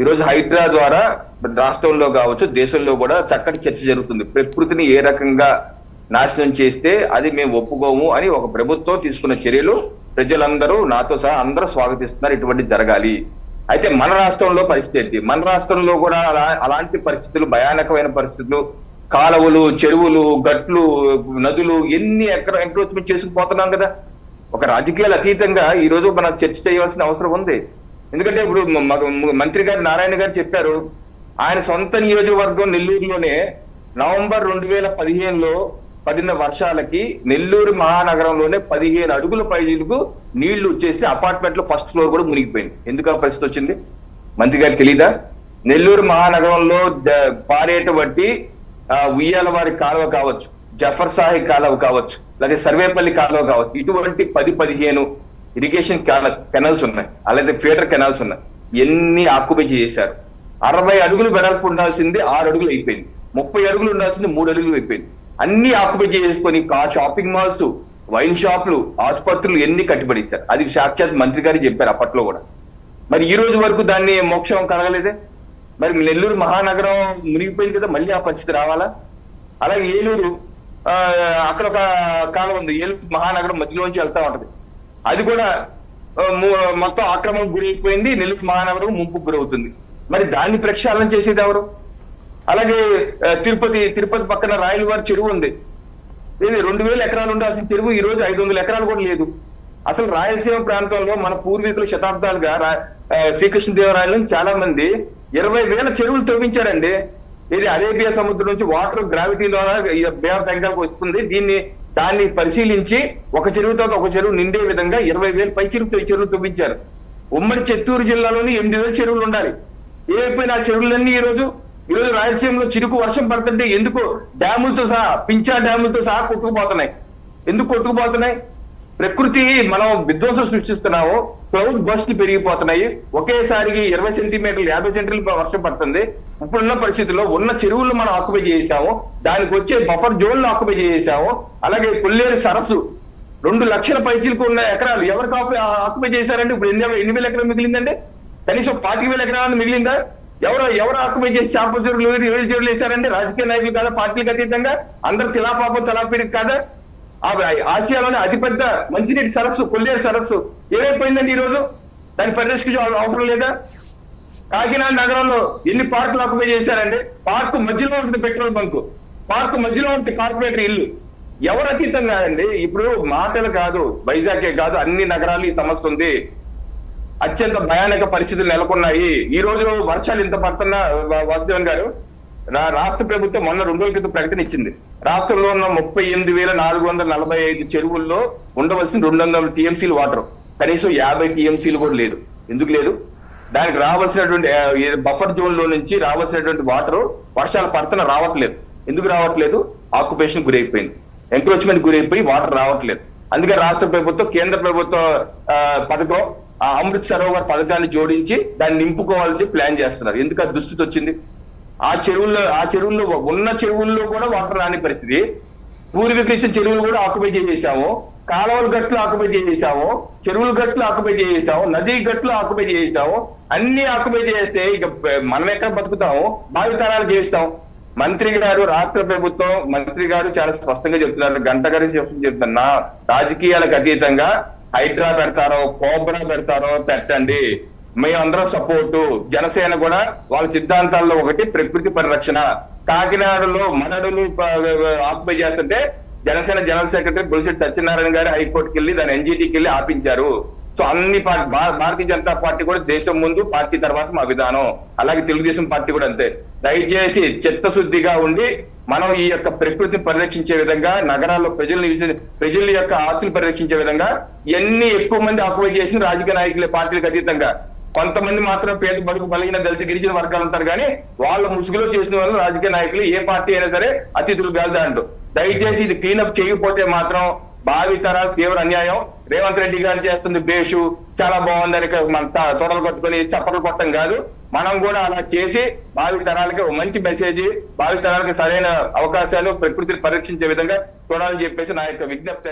ఈరోజు హైడ్రా ద్వారా రాష్ట్రంలో కావచ్చు దేశంలో కూడా చక్కటి చర్చ జరుగుతుంది. ప్రకృతిని ఏ రకంగా నాశనం చేస్తే అది మేము ఒప్పుకోము అని ఒక ప్రభుత్వం తీసుకున్న చర్యలు ప్రజలందరూ నాతో సహా అందరూ స్వాగతిస్తున్నారు. ఇటువంటి జరగాలి. అయితే మన రాష్ట్రంలో పరిస్థితి ఏంటి? మన రాష్ట్రంలో కూడా అలా అలాంటి పరిస్థితులు భయానకమైన పరిస్థితులు కాలువలు చెరువులు గట్లు నదులు ఎన్ని ఎక్కడ ఎంక్రోచ్మెంట్ చేసుకుపోతున్నాం కదా? ఒక రాజకీయాలు అతీతంగా ఈ రోజు మనం చర్చ చేయవలసిన అవసరం ఉంది. ఎందుకంటే ఇప్పుడు మంత్రి గారు నారాయణ గారు చెప్పారు ఆయన సొంత నియోజకవర్గం నెల్లూరులోనే నవంబర్ రెండు వేల పదిహేనులో పడిన వర్షాలకి నెల్లూరు మహానగరంలోనే పదిహేను అడుగుల పైలకు నీళ్ళు వచ్చేసి అపార్ట్మెంట్లో ఫస్ట్ ఫ్లోర్ కూడా మునిగిపోయింది. ఎందుకు ఆ పరిస్థితి వచ్చింది? మంత్రి గారికి తెలీదా? నెల్లూరు మహానగరంలో పారేటువంటి ఉయ్యాల వారి కాలువ కావచ్చు జఫర్ సాహి కాలువ కావచ్చు లేదా సర్వేపల్లి కాలువ కావచ్చు ఇటువంటి పది పదిహేను ఇరిగేషన్ కెనల్స్ ఉన్నాయి. అలాగే ఫీటర్ కెనాల్స్ ఉన్నాయి. ఎన్ని ఆక్యుపై చేశారు? అరవై అడుగులు వెడల్పు ఉండాల్సింది ఆరు అడుగులు అయిపోయింది. ముప్పై అడుగులు ఉండాల్సింది మూడు అడుగులు అయిపోయింది. అన్ని ఆక్యుపై చేసుకొని కా షాపింగ్ మాల్స్ వైన్ షాపులు ఆసుపత్రులు ఎన్ని కట్టిపడేశారు అది సాక్షాత్ మంత్రి గారు చెప్పారు అప్పట్లో కూడా. మరి ఈ రోజు వరకు దాన్ని మోక్షం కలగలేదే? మరి నెల్లూరు మహానగరం మునిగిపోయింది కదా మళ్ళీ ఆ పరిస్థితి రావాలా? అలాగే ఏలూరు ఆ, అక్కడ ఒక కాలం ఉంది. ఏలూరు మహానగరం మధ్యలోంచి వెళ్తా ఉంటది. అది కూడా మొత్తం ఆక్రమణకు గురైపోయింది నెల్లూరు మహానగరం ముంపుకు గురవుతుంది. మరి దాన్ని ప్రక్షాళన చేసేది ఎవరు? అలాగే తిరుపతి తిరుపతి పక్కన రాయలవారి చెరువు ఉంది. ఇది రెండు వేల ఎకరాలు ఉండాల్సిన చెరువు ఈ రోజు ఐదు వందల ఎకరాలు కూడా లేదు. అసలు రాయలసీమ ప్రాంతంలో మన పూర్వీకులు శతాబ్దాలుగా రా- శ్రీకృష్ణదేవరాయలు చాలా మంది ఇరవై వేల చెరువులు తవ్వించారండి. ఇది అరేబియా సముద్రం నుంచి వాటర్ గ్రావిటీ ద్వారా ఈ బే ఆఫ్ బెంగాల్కి వస్తుంది. దీన్ని దాన్ని పరిశీలించి ఒక చెరువుతో ఒక చెరువు నిండే విధంగా ఇరవై వేలు పై చెరువు చెరువులు తవ్వించారు. ఉమ్మడి చిత్తూరు జిల్లాలోని ఎనిమిది వేల చెరువులు ఉండాలి. ఏమైపోయిన ఆ చెరువులన్నీ ఈ రోజు ఈ రోజు రాయలసీమలో చిరుకు వర్షం పడుతుంటే ఎందుకు డ్యాములతో సహా పించా డ్యాములతో సహా కొట్టుకుపోతున్నాయి. ఎందుకు కొట్టుకుపోతున్నాయి? ప్రకృతి మనం విధ్వంసం సృష్టిస్తున్నాము. క్లౌడ్ బస్ట్ పెరిగిపోతున్నాయి. ఒకేసారికి ఇరవై సెంటీమీటర్లు యాభై సెంటీమీటర్లు వర్షం పడుతుంది. ఇప్పుడున్న పరిస్థితుల్లో ఉన్న చెరువులు మనం ఆక్యుపై చేసాము. దానికి వచ్చే బఫర్ జోన్లు ఆక్యుపై చేసాము. అలాగే కొల్లేరు సరస్సు. రెండు లక్షల పైచీలకు ఉన్న ఎకరాలు ఎవరికి ఆక్యుపై ఆక్యుపై చేశారంటే ఇప్పుడు ఎన్ని ఎన్ని వేల ఎకరాలు మిగిలిందండి? కనీసం పాతిక వేల ఎకరాలు మిగిలిందా? ఎవరు ఎవరు ఆక్యుపై చేసి చేపల చెరువులు ఏడు చెరువులు వేశారంటే రాజకీయ నాయకులు కాదా? పార్టీలకు అతీతంగా? అందరు తిలాపాపం తలాపీడికి కాదా? ఆసియాలోనే అతిపెద్ద మంచినీటి సరస్సు కొల్లేరు సరస్సు ఏమైపోయిందండి ఈ రోజు దాన్ని పరిరక్షించే అవసరం లేదా? కాకినాడ నగరంలో ఎన్ని పార్కులు ఆక్యుపై చేశారండి? పార్కు మధ్యలో ఉంటుంది పెట్రోల్ బంక్. పార్కు మధ్యలో ఉంటుంది కార్పొరేటర్ ఇల్లు. ఎవరు అతీతంగా అండి ఇప్పుడు మాటలు కాదు వైజాగే కాదు అన్ని నగరాలు ఈ సమస్య ఉంది అత్యంత భయానక పరిస్థితులు నెలకొన్నాయి. ఈ రోజు వర్షాలు ఇంత పడుతున్న వాసుదేవన్ గారు. రాష్ట్ర ప్రభుత్వం మొన్న రెండు రోజుల క్రితం ప్రకటన ఇచ్చింది. రాష్ట్రంలో ఉన్న ముప్పై ఎనిమిది వేల నాలుగు వందల నలభై ఐదు చెరువుల్లో ఉండవలసిన రెండు వందల టీఎంసీలు వాటర్. కనీసం యాభై టీఎంసీలు కూడా లేదు. ఎందుకు లేదు? దానికి రావాల్సినటువంటి బఫర్ జోన్లో నుంచి రావాల్సినటువంటి వాటర్ వర్షాలు పడుతున్న రావట్లేదు. ఎందుకు రావట్లేదు? ఆక్యుపేషన్ గురైపోయింది. ఎంక్రోచ్మెంట్ గురైపోయి వాటర్ రావట్లేదు. అందుకే రాష్ట్ర ప్రభుత్వం కేంద్ర ప్రభుత్వ పథకం ఆ అమృత్ సరోవర్ పథకాన్ని జోడించి దాన్ని నింపుకోవాలని ప్లాన్ చేస్తున్నారు. ఎందుకు ఆ దుస్థితి వచ్చింది? ఆ చెరువుల్లో ఆ చెరువుల్లో ఉన్న చెరువుల్లో కూడా వాటర్ రాని పరిస్థితి. పూర్వీకులు ఇచ్చిన చెరువులు కూడా ఆక్యుపై చేసేసాము. కాలువల గట్లు ఆక్యుపై చేసేసాము. చెరువుల గట్లు ఆక్యుపై చేసేసాము. నదీ గట్లు ఆక్యుపై చేసేసాము. అన్ని ఆక్యుపై చేస్తే ఇక మనం ఎక్కడ బతుకుతాము? భావితరాలు చేస్తాం. మంత్రి గారు రాష్ట్ర ప్రభుత్వం మంత్రి గారు చాలా స్పష్టంగా చెప్తున్నారు. గంట గారి చెప్తున్నా. రాజకీయాలకు అతీతంగా హైడ్రా పెడతారో కోబ్రా పెడతారో పెట్టండి. మేమందరం సపోర్టు. జనసేన కూడా వాళ్ళ సిద్ధాంతాల్లో ఒకటి ప్రకృతి పరిరక్షణ. కాకినాడలో మనడులు ఆక్యుపై చేస్తుంటే జనసేన జనరల్ సెక్రటరీ బొలిశెట్టి సత్యనారాయణ గారు హైకోర్టుకి వెళ్ళి దాని ఎన్జిటికి వెళ్ళి ఆపించారు. సో అన్ని పార్టీ భారతీయ జనతా పార్టీ కూడా దేశం ముందు పార్టీ తర్వాత మా విధానం. అలాగే తెలుగుదేశం పార్టీ కూడా అంతే. దయచేసి చిత్తశుద్ధిగా ఉండి మనం ఈ యొక్క ప్రకృతిని పరిరక్షించే విధంగా నగరాల్లో ప్రజల్ని ప్రజల యొక్క ఆస్తులు పరిరక్షించే విధంగా ఎన్ని ఎక్కువ మంది ఆక్యుపై చేసిన రాజకీయ నాయకులే పార్టీలకు అతీతంగా. కొంతమంది మాత్రం పేద బడుగు బలహీన దళిత గిరిజన వర్గాలు ఉంటారు కానీ వాళ్ళ ముసుగులో చేసిన వాళ్ళు రాజకీయ నాయకులు ఏ పార్టీ అయినా సరే అతిథులు అంటూ. దయచేసి ఇది క్లీనప్ చేయకపోతే మాత్రం భావి తరాలు తీవ్ర అన్యాయం. రేవంత్ రెడ్డి గారు చేస్తుంది బేషు. చాలా బాగుందని మన తొడలు కట్టుకొని చప్పట్లు కొట్టడం కాదు. మనం కూడా అలా చేసి భావి తరాలకి ఒక మంచి మెసేజ్ భావి తరాలకి సరైన అవకాశాలు ప్రకృతిని పరీక్షించే విధంగా చూడాలని చెప్పేసి నా యొక్క విజ్ఞప్తి